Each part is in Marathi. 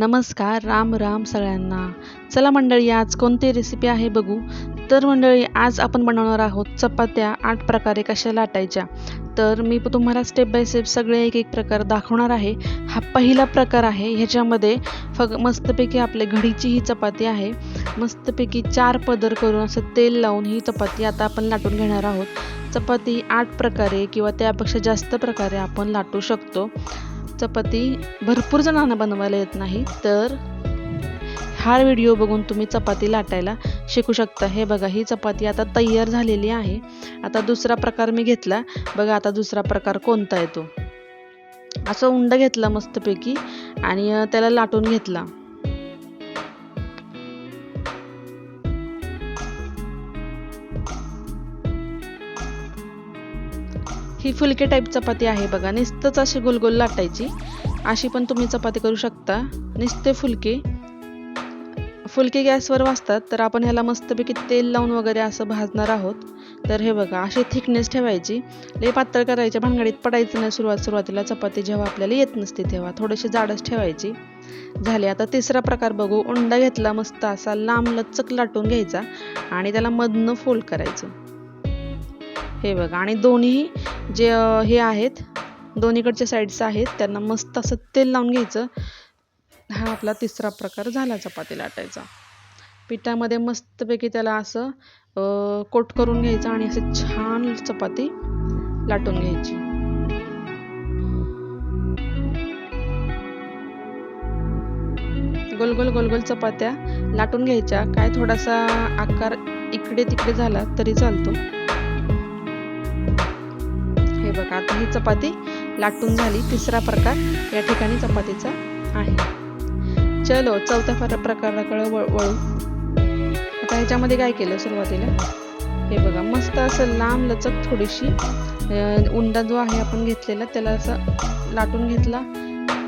नमस्कार राम राम सगळ्यांना. चला मंडळी आज कोणती रेसिपी आहे बघू? तर मंडळी आज आपण बनवणार आहोत चपात्या आठ प्रकारे कशा लाटायच्या. तर मी तुम्हाला स्टेप बाय स्टेप सगळे एक एक प्रकार दाखवणार आहे. हा पहिला प्रकार आहे ह्याच्यामध्ये फग मस्तपैकी आपले घडीची ही चपाती आहे. मस्तपैकी चार पदर करून असं तेल लावून ही चपाती आता आपण लाटून घेणार आहोत. चपाती आठ प्रकारे किंवा त्यापेक्षा जास्त प्रकारे आपण लाटू शकतो. चपाती भरपूर जणांना बनवायला येत नाही तर हा व्हिडिओ बघून तुम्ही चपाती लाटायला शिकू शकता. हे बघा ही चपाती आता तयार झालेली आहे. आता दुसरा प्रकार मी घेतला. बघा आता दुसरा प्रकार कोणता येतो असं उंड घेतला मस्तपैकी आणि त्याला लाटून घेतला. ही फुलके टाईप चपाती आहे बघा. नुसतंच अशी गोलगोल लाटायची. अशी पण तुम्ही चपाती करू शकता. नुसते फुलके. फुलके गॅसवर वाजतात तर आपण ह्याला मस्तपैकी तेल लावून वगैरे असं भाजणार आहोत. तर हे बघा अशी थिकनेस ठेवायची. लई पातळ करायच्या भानगडीत पडायचं नाही सुरुवात सुरुवातीला चपाती जेव्हा आपल्याला येत नसते तेव्हा. थोडीशी जाडच ठेवायची. झाली आता तिसरा प्रकार बघू. उंडा घेतला मस्त असा लांब लचक लाटून घ्यायचा आणि त्याला मधनं फोल्ड करायचं. हे बघा आणि दोन्ही जे हे आहेत दोन्हीकडच्या साईड्स आहेत त्यांना मस्त असं तेल लावून घ्यायचं. हा आपला तिसरा प्रकार झाला चपाती लाटायचा पिठामध्ये मस्तपैकी त्याला असं कोट करून घ्यायचं आणि असं छान चपाती लाटून घ्यायची. गोल गोल गोल गोल चपात्या लाटून घ्यायच्या. काय थोडासा आकार इकडे तिकडे झाला तरी चालतो. हे आता ही चपाती लाटून झाली तिसरा प्रकार या ठिकाणी चपातीचा आहे. चलो चौथ्या प्रकाराकडे वळू आता ह्याच्यामध्ये काय केलं सुरुवातीला? हे बघा मस्त असं लांब लचक थोडीशी उंडा जो आहे आपण घेतलेला त्याला असं लाटून घेतला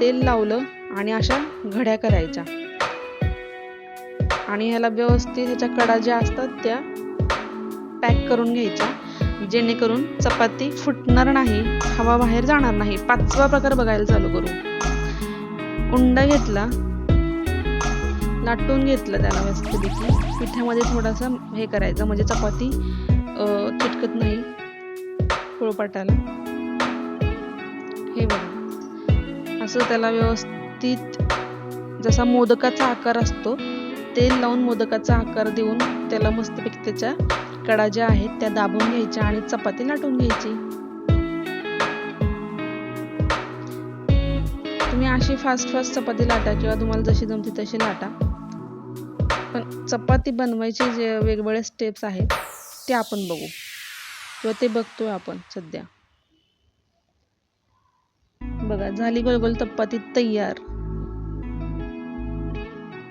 तेल लावलं आणि अशा घड्या करायच्या. आणि ह्याला व्यवस्थित ह्याच्या कडा ज्या असतात त्या पॅक करून घ्यायच्या. जेणेकरून चपाती फुटणार नाही हवा बाहेर जाणार नाही. पाचवा प्रकार बघायला चालू करू. उंडा घेतला. लाटून घेतलं त्याला व्यवस्थित पिठामध्ये थोडासा हे करायचं म्हणजे चपाती चिटकत नाही. पोळपाटाला हे बघा. असं त्याला व्यवस्थित जसा मोदकाचा आकार असतो तेल लावून मोदकाचा आकार देऊन त्याला मस्तपैकी त्याच्या कडा ज्या आहेत त्या दाबून घ्यायच्या आणि चपाती लाटून घ्यायची. तुम्ही अशी फास्ट फास्ट चपाती लाटा किंवा तुम्हाला जशी जमते तशी लाटा. पण चपाती बनवायचे जे वेगवेगळे स्टेप्स आहेत ते आपण बघू. किंवा ते बघतोय आपण सध्या. बघा झाली गोल गोल चपाती तयार.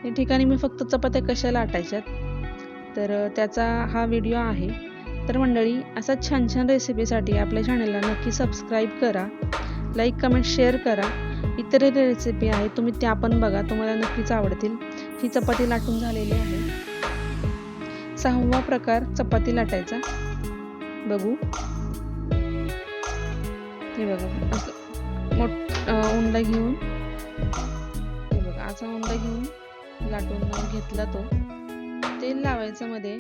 या ठिकाणी मी फक्त चपात्या कशा लाटायच्यात? तर त्याचा हा व्हिडिओ आहे. तर मंडळी असा छान छान रेसिपीसाठी आपल्या चॅनलला नक्की सबस्क्राईब करा. लाईक कमेंट शेअर करा. इतर रेसिपी आहे तुम्ही त्या पण बघा तुम्हाला नक्कीच आवडतील. ही चपाती लाटून झालेली आहे. सहावा प्रकार चपाती लाटायचा. बघू. हे बघा असं मोठ उंडा घेऊन. हे बघा असा उंडा घेऊन लाटून घेतला तो. तेल लावायचं मध्ये.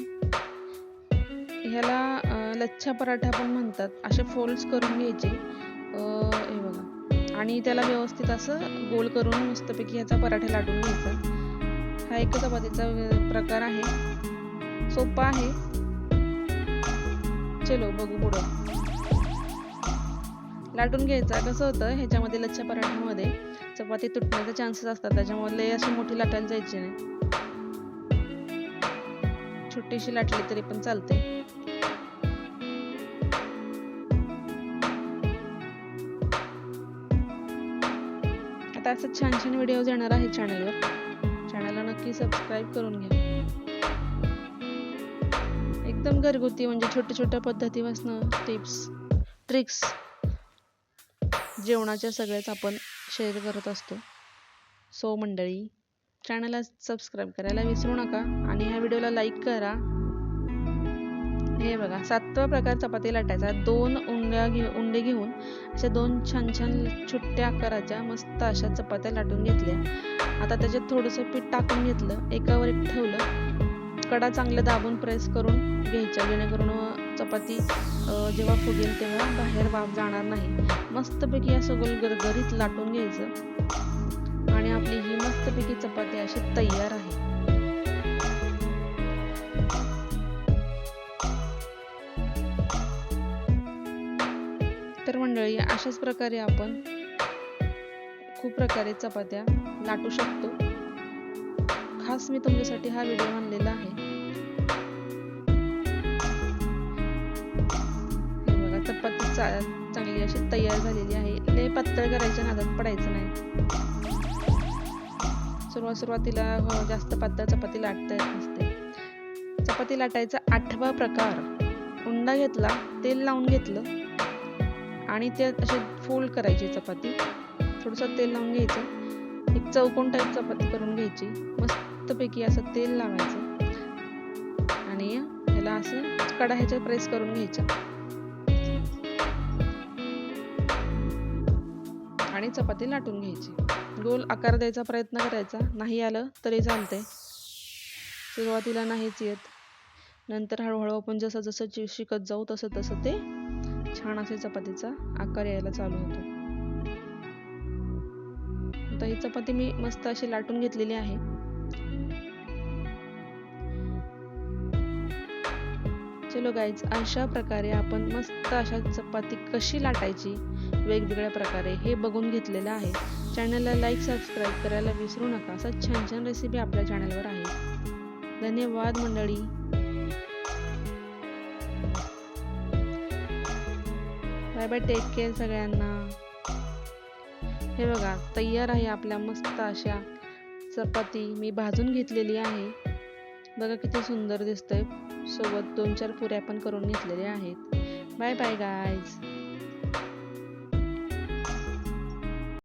ह्याला लच्छा पराठा पण म्हणतात. असे फोल्ड्स करून घ्यायचे. हे बघा. आणि त्याला व्यवस्थित असं गोल करून मस्तपैकी ह्याचा पराठा लाटून घ्यायचा. हा एक चपातीचा प्रकार आहे. सोपा आहे. चलो बघू पुढं. लाटून घ्यायचा. कसं होतं ह्याच्यामध्ये लच्छा पराठ्यामध्ये चपाती तुटण्याचे चान्सेस असतात. त्याच्यामुळे अशी मोठी लाटायला जायची नाही. छोटीशी लाटली तरी पण चालते आता असं छान छान व्हिडिओ येणार आहे चॅनलवर चॅनलला नक्की सबस्क्राईब करून घ्या. एकदम घरगुती म्हणजे छोट्या छोट्या पद्धतीपासून टिप्स ट्रिक्स जेवणाच्या सगळ्याच आपण शेअर करत असतो. सो मंडळी. चॅनलला सबस्क्राईब करायला विसरू नका आणि ह्या व्हिडिओला लाईक करा. हे बघा सातवा प्रकार चपाती लाटायचा. दोन उंड्या घे उंडे घेऊन अशा दोन छान छान छोट्या आकाराच्या मस्त अशा चपात्या लाटून घेतल्या. आता त्याच्यात थोडंसं पीठ टाकून घेतलं. एकावर एक ठेवलं. कडा चांगलं दाबून प्रेस करून घ्यायच्या जेणेकरून चपाती जेव्हा फुगेल तेव्हा बाहेर वाफ जाणार नाही. मस्तपैकी असं गोल गरगरीत लाटून घ्यायचं. आणि आपली ही मस्तपैकी चपाती अशी तयार आहे. तर मंडळी अशाच प्रकारे आपण खूप प्रकारे चपात्या लाटू शकतो. खास मी तुमच्यासाठी हा व्हिडिओ आणलेला आहे. चपाती चा- चांगली अशी तयार झालेली आहे. लय पातळ करायच्या नादात पडायचं नाही. सुरुवात सुरुवातीला हो, जास्त पातळ चपाती लाटता येत नसते. चपाती लाटायचा आठवा प्रकार. उंडा घेतला तेल लावून घेतलं आणि ते असे फोल्ड करायची चपाती. थोडंसं तेल लावून घ्यायचं. एक चौकोन टाईप चपाती करून घ्यायची. मस्तपैकी असं तेल लावायचं. आणि त्याला असं कडा प्रेस करून घ्यायच्या आणि चपाती लाटून घ्यायची. गोल आकार द्यायचा प्रयत्न करायचा. नाही आलं तरी चालतंय. सुरुवातीला नाहीच येत. नंतर हळूहळू आपण जसं जसं शिकत जाऊ तसं तसं ते छान असे चपातीचा आकार यायला चालू होतो. आता ही चपाती मी मस्त अशी लाटून घेतलेली आहे. चलो गाईज अशा प्रकारे आपण मस्त अशा चपाती कशी लाटायची वेगवेगळ्या प्रकारे हे बघून घेतलेलं आहे. चॅनलला लाईक सबस्क्राईब करायला विसरू नका. असं छान छान रेसिपी आपल्या चॅनलवर आहे. धन्यवाद मंडळी. बाय बाय टेक केअर सगळ्यांना. हे बघा तयार आहे आपल्या मस्त अशा चपाती. मी भाजून घेतलेली आहे. बघा किती सुंदर दिसतंय. सोबत दोन चार पुऱ्या पण करून घेतलेल्या आहेत. Bye bye guys